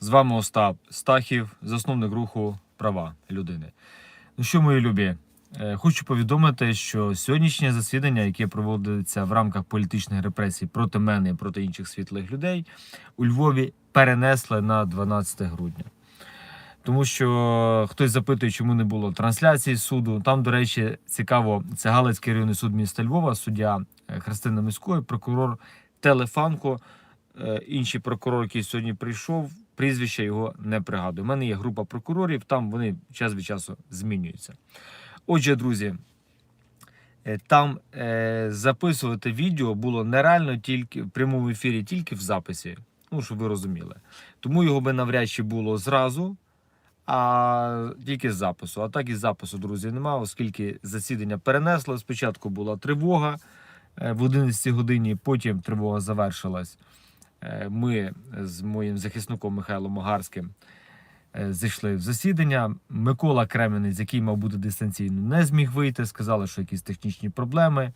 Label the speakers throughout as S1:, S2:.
S1: З вами Остап Стахів, засновник руху права людини. Ну що, мої любі, е, хочу повідомити, що сьогоднішнє засідання, яке проводиться в рамках політичних репресій проти мене і проти інших світлих людей, у Львові перенесли на 12 грудня. Тому що хтось запитує, чому не було трансляції суду. Там, до речі, цікаво, це Галицький районний суд міста Львова, суддя е, Христина Міської, прокурор Телефанко. Е, Інший прокурор, який сьогодні прийшов, прізвище його не пригадую. У мене є група прокурорів, там вони час від часу змінюються. Отже, друзі, е, там е, записувати відео було нереально тільки в прямому ефірі, тільки в записі. Ну, щоб ви розуміли. Тому його би навряд чи було зразу, а тільки з запису. А так і запису, друзі, немає, оскільки засідання перенесло. Спочатку була тривога е, в 11 годині, потім тривога завершилась. Е, Ми з моїм захисником Михайлом Огарським е, зайшли в засідання. Микола Кременець, який мав бути дистанційно, не зміг вийти. Сказали, що якісь технічні проблеми.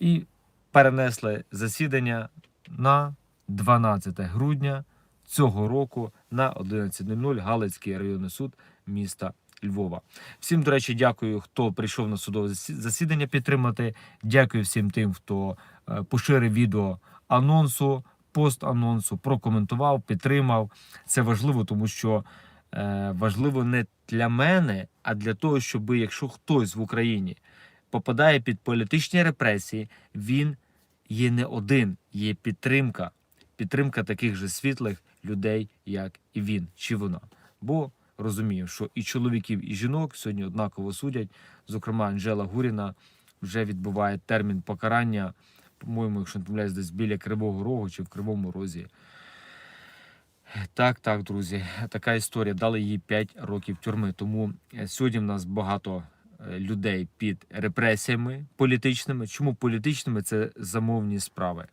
S1: І перенесли засідання на 12 грудня цього року на 11.00 Галицький районний суд міста Львова. Всім, до речі, дякую, хто прийшов на судове засідання підтримати. Дякую всім тим, хто е, поширив відео анонсу, пост анонсу, прокоментував, підтримав. Це важливо, тому що е, важливо не для мене, а для того, щоб якщо хтось в Україні попадає під політичні репресії, він є не один, є підтримка. Підтримка таких же світлих людей, як і він чи вона. Бо розумію, що і чоловіків, і жінок сьогодні однаково судять. Зокрема, Анжела Гуріна вже відбуває термін покарання, по-моєму, якщо не помиляюсь, десь біля Кривого Рогу чи в Кривому Розі. Так, так, друзі, така історія. Дали їй 5 років тюрми. Тому е, сьогодні в нас багато е, людей під репресіями політичними. Чому політичними? Це замовні справи.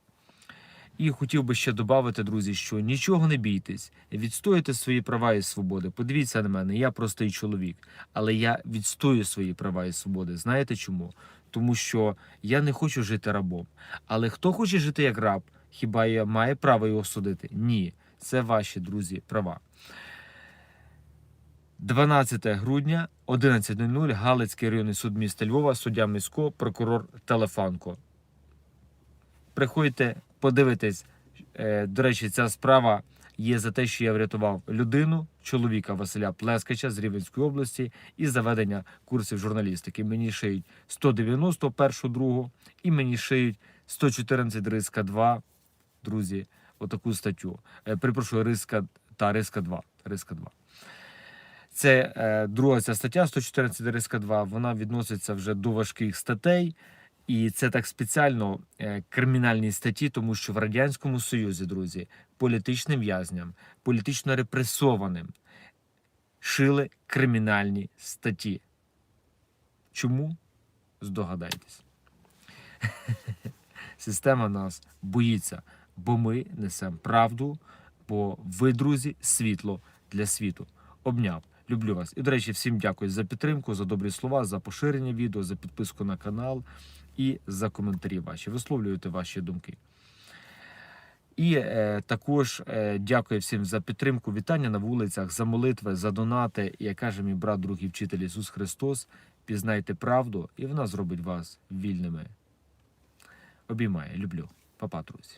S1: І хотів би ще додати, друзі, що нічого не бійтесь, відстоюйте свої права і свободи. Подивіться на мене, я простий чоловік, але я відстоюю свої права і свободи. Знаєте чому? Тому що я не хочу жити рабом. Але хто хоче жити як раб, хіба я має право його судити? Ні, це ваші друзі права. 12 грудня, 11.00, Галицький районний суд міста Львова, суддя міського, прокурор Телефанко. Приходьте, подивитесь. Е, До речі, ця справа є за те, що я врятував людину, чоловіка Василя Плескача з Рівенської області і заведення курсів журналістики. Мені шиють 190 першу другу, і мені шиють 114 риска 2, друзі, отаку статтю. Е, Перепрошую, риска та риска 2. Риска 2. Це е, друга ця стаття 114 риска 2, вона відноситься вже до важких статей. І це так спеціально е, кримінальні статті, тому що в Радянському Союзі, друзі, політичним в'язням, політично репресованим шили кримінальні статті. Чому? Здогадайтесь. Система нас боїться, бо ми несемо правду, бо ви, друзі, світло для світу. Обняв. Люблю вас. І, до речі, всім дякую за підтримку, за добрі слова, за поширення відео, за підписку на канал і за коментарі ваші. Висловлюєте ваші думки. І е, також е, дякую всім за підтримку, вітання на вулицях, за молитви, за донати. Як каже мій брат, друг і вчитель Ісус Христос, пізнайте правду, і вона зробить вас вільними. Обіймаю, люблю. Папа, друзі.